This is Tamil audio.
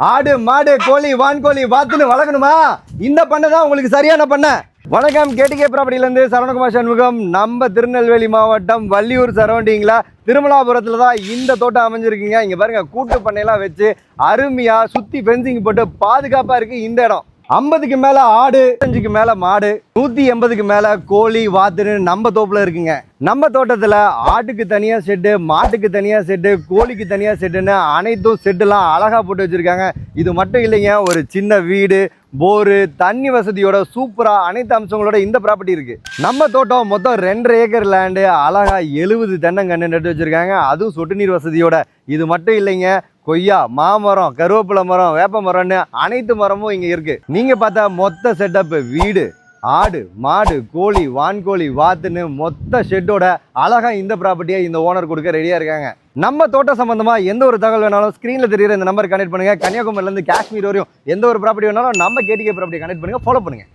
ஆடு மாடு கோழி வான்கோழி வாத்துன்னு வளர்க்கணுமா? இந்த பண்ணை தான் உங்களுக்கு சரியான பண்ணை. வணக்கம் கேடிகே ப்ராப்பர்ட்டிலேருந்து சரவணகுமார் சண்முகம். நம்ம திருநெல்வேலி மாவட்டம் வள்ளியூர் சரௌண்டிங்கில் திருமலாபுரத்தில் தான் இந்த தோட்டம் அமைஞ்சிருக்குங்க. இங்கே பாருங்க கூட்டு பண்ணையெல்லாம் வச்சு அருமையாக சுற்றி ஃபென்சிங் போட்டு பாதுகாப்பாக இருக்குது இந்த இடம். ஐம்பதுக்கு மேலே ஆடு அஞ்சுக்கு மேலே மாடு நூற்றி எண்பதுக்கு மேலே கோழி வாத்துன்னு நம்ம தோப்பில் இருக்குங்க. நம்ம தோட்டத்தில் ஆட்டுக்கு தனியாக செட்டு மாட்டுக்கு தனியாக செட்டு கோழிக்கு தனியாக செட்டுன்னு அனைத்தும் செட்டுலாம் அழகாக போட்டு வச்சுருக்காங்க. இது மட்டும் இல்லைங்க ஒரு சின்ன வீடு போரு தண்ணி வசதியோட சூப்பராக அனைத்து அம்சங்களோட இந்த ப்ராப்பர்ட்டி இருக்குது நம்ம தோட்டம் மொத்தம் ரெண்டரை ஏக்கர் லேண்டு அழகாக எழுபது தென்னங்கன்று நட்டு வச்சுருக்காங்க. அதுவும் சொட்டு நீர் வசதியோட. இது மட்டும் இல்லைங்க கொய்யா மாமரம் கருவேப்பிலை மரம் வேப்ப மரம்னு அனைத்து மரமும் இங்கே இருக்குது நீங்கள் பார்த்தா மொத்த செட்டப்பு வீடு ஆடு மாடு கோழி வான்கோழி வாத்துன்னு மொத்த ஷெட்டோட அழகா இந்த ப்ராப்பர்ட்டியை இந்த ஓனர் கொடுக்க ரெடியாக இருக்காங்க. நம்ம தோட்டம் சம்பந்தமா எந்த ஒரு தகவல் வேணாலும் ஸ்க்ரீனில் தெரியுற இந்த நம்பர் கனெக்ட் பண்ணுங்க. கன்னியாகுமரிலேருந்து காஷ்மீர் வரையும் எந்த ஒரு ப்ராப்பர்ட்டி வேணாலும் நம்ம கேடிகே ப்ராப்பர்ட்டி கனெக்ட் பண்ணுங்க. ஃபாலோ பண்ணுங்க.